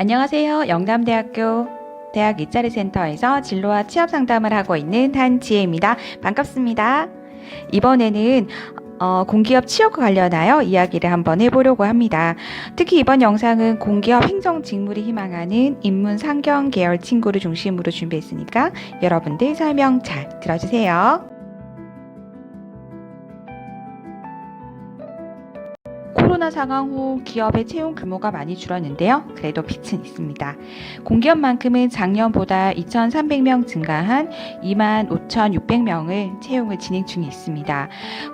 안녕하세요. 영남대학교 대학 일자리 센터에서 진로와 취업 상담을 하고 있는 한지혜입니다. 반갑습니다. 이번에는 어, 공기업 취업과 관련하여 이야기를 한번 해보려고 합니다. 특히 이번 영상은 공기업 행정 직무를 희망하는 인문 상경 계열 친구를 중심으로 준비했으니까 여러분들 설명 잘 들어주세요. 코로나 상황 후 기업의 채용 규모가 많이 줄었는데요. 그래도 빛은 있습니다. 공기업만큼은 작년보다 2,300명 증가한 25,600명을 채용을 진행 중에 있습니다.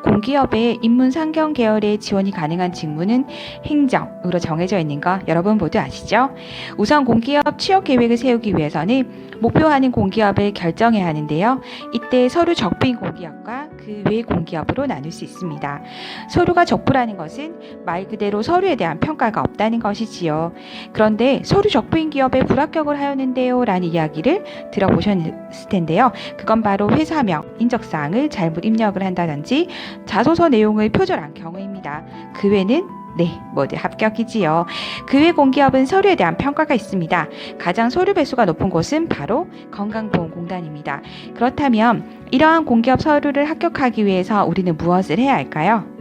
공기업의 인문 상경 계열의 지원이 가능한 직무는 행정으로 정해져 있는 거 여러분 모두 아시죠? 우선 공기업 취업 계획을 세우기 위해서는 목표하는 공기업을 결정해야 하는데요. 이때 서류 적부인 공기업과 그 외 공기업으로 나눌 수 있습니다. 서류가 적부라는 것은 말 그대로 서류에 대한 평가가 없다는 것이지요. 그런데 서류 적부인 기업에 불합격을 하였는데요. 라는 이야기를 들어보셨을 텐데요. 그건 바로 회사명, 인적사항을 잘못 입력을 한다든지 자소서 내용을 표절한 경우입니다. 그 외는 네, 모두 합격이지요. 그 외 공기업은 서류에 대한 평가가 있습니다. 가장 서류 배수가 높은 곳은 바로 건강보험공단입니다. 그렇다면 이러한 공기업 서류를 합격하기 위해서 우리는 무엇을 해야 할까요?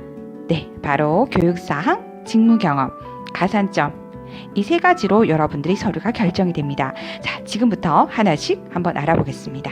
네, 바로 교육사항, 직무경험, 가산점. 이 세 가지로 여러분들이 서류가 결정이 됩니다. 자, 지금부터 하나씩 한번 알아보겠습니다.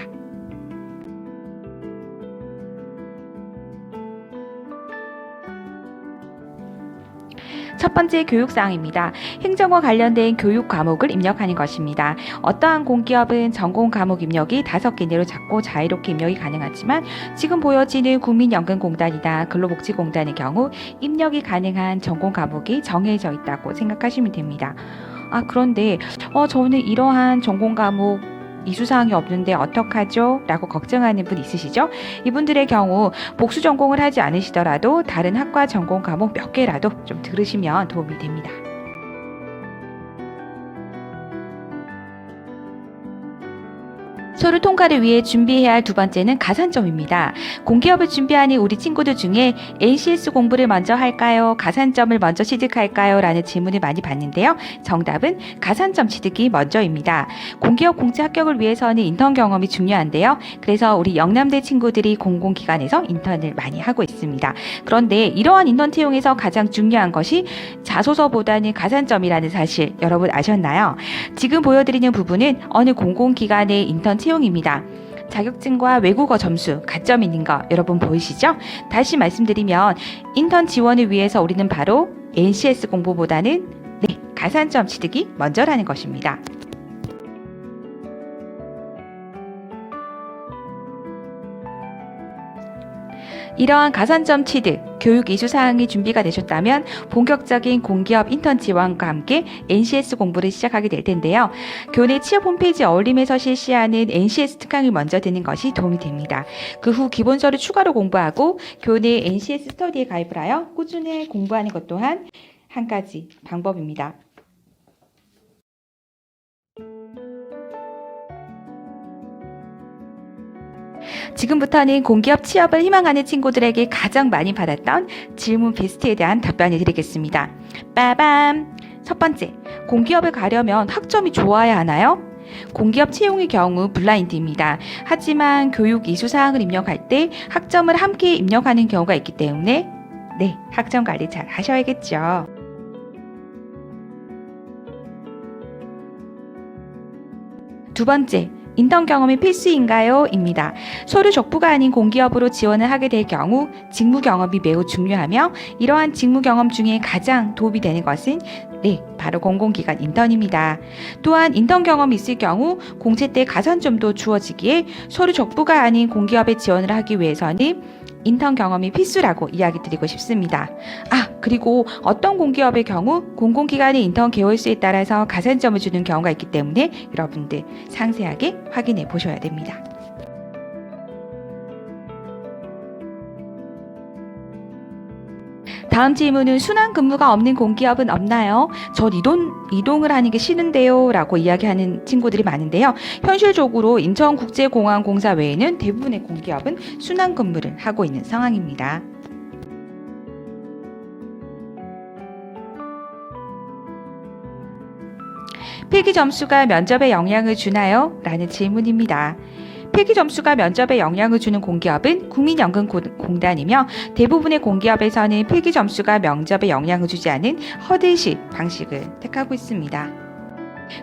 첫 번째 교육사항입니다. 행정과 관련된 교육 과목을 입력하는 것입니다. 어떠한 공기업은 전공 과목 입력이 다섯 개 내로 작고 자유롭게 입력이 가능하지만 지금 보여지는 국민연금공단이나 근로복지공단의 경우 입력이 가능한 전공 과목이 정해져 있다고 생각하시면 됩니다. 아, 그런데 어, 저는 이러한 전공 과목 이수사항이 없는데 어떡하죠? 라고 걱정하는 분 있으시죠? 이분들의 경우 복수 전공을 하지 않으시더라도 다른 학과 전공 과목 몇 개라도 좀 들으시면 도움이 됩니다. 서류 통과를 위해 준비해야 할 두 번째는 가산점입니다. 공기업을 준비하는 우리 친구들 중에 NCS 공부를 먼저 할까요? 가산점을 먼저 취득할까요? 라는 질문을 많이 받는데요. 정답은 가산점 취득이 먼저입니다. 공기업 공채 합격을 위해서는 인턴 경험이 중요한데요. 그래서 우리 영남대 친구들이 공공기관에서 인턴을 많이 하고 있습니다. 그런데 이러한 인턴 채용에서 가장 중요한 것이 자소서보다는 가산점이라는 사실 여러분 아셨나요? 지금 보여드리는 부분은 어느 공공기관의 인턴 채용 입니다. 자격증과 외국어 점수, 가점 있는 거 여러분 보이시죠? 다시 말씀드리면 인턴 지원을 위해서 우리는 바로 NCS 공부보다는 네, 가산점 취득이 먼저라는 것입니다. 이러한 가산점 취득, 교육 이수 사항이 준비가 되셨다면 본격적인 공기업 인턴 지원과 함께 NCS 공부를 시작하게 될 텐데요. 교내 취업 홈페이지 어울림에서 실시하는 NCS 특강을 먼저 듣는 것이 도움이 됩니다. 그 후 기본 서류 추가로 공부하고 교내 NCS 스터디에 가입을 하여 꾸준히 공부하는 것 또한 한 가지 방법입니다. 지금부터는 공기업 취업을 희망하는 친구들에게 가장 많이 받았던 질문 베스트에 대한 답변을 드리겠습니다. 빠밤! 첫 번째, 공기업을 가려면 학점이 좋아야 하나요? 공기업 채용의 경우 블라인드입니다. 하지만 교육 이수 사항을 입력할 때 학점을 함께 입력하는 경우가 있기 때문에 네, 학점 관리 잘 하셔야겠죠. 두 번째, 인턴 경험이 필수인가요? 입니다. 서류 적부가 아닌 공기업으로 지원을 하게 될 경우 직무 경험이 매우 중요하며 이러한 직무 경험 중에 가장 도움이 되는 것은 네, 바로 공공기관 인턴입니다. 또한 인턴 경험이 있을 경우 공채 때 가산점도 주어지기에 서류 적부가 아닌 공기업에 지원을 하기 위해서는 인턴 경험이 필수라고 이야기 드리고 싶습니다. 아, 그리고 어떤 공기업의 경우 공공기관의 인턴 개월수에 따라서 가산점을 주는 경우가 있기 때문에 여러분들 상세하게 확인해 보셔야 됩니다. 다음 질문은 순환 근무가 없는 공기업은 없나요? 전 이동, 이동을 하는 게 싫은데요. 라고 이야기하는 친구들이 많은데요. 현실적으로 인천국제공항공사 외에는 대부분의 공기업은 순환 근무를 하고 있는 상황입니다. 필기 점수가 면접에 영향을 주나요? 라는 질문입니다. 필기 점수가 면접에 영향을 주는 공기업은 국민연금공단이며 대부분의 공기업에서는 필기 점수가 면접에 영향을 주지 않은 허들식 방식을 택하고 있습니다.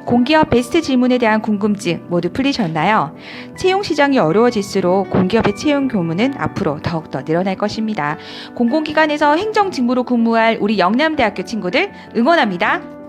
공기업 베스트 질문에 대한 궁금증 모두 풀리셨나요? 채용 시장이 어려워질수록 공기업의 채용 교문은 앞으로 더욱더 늘어날 것입니다. 공공기관에서 행정 직무로 근무할 우리 영남대학교 친구들 응원합니다.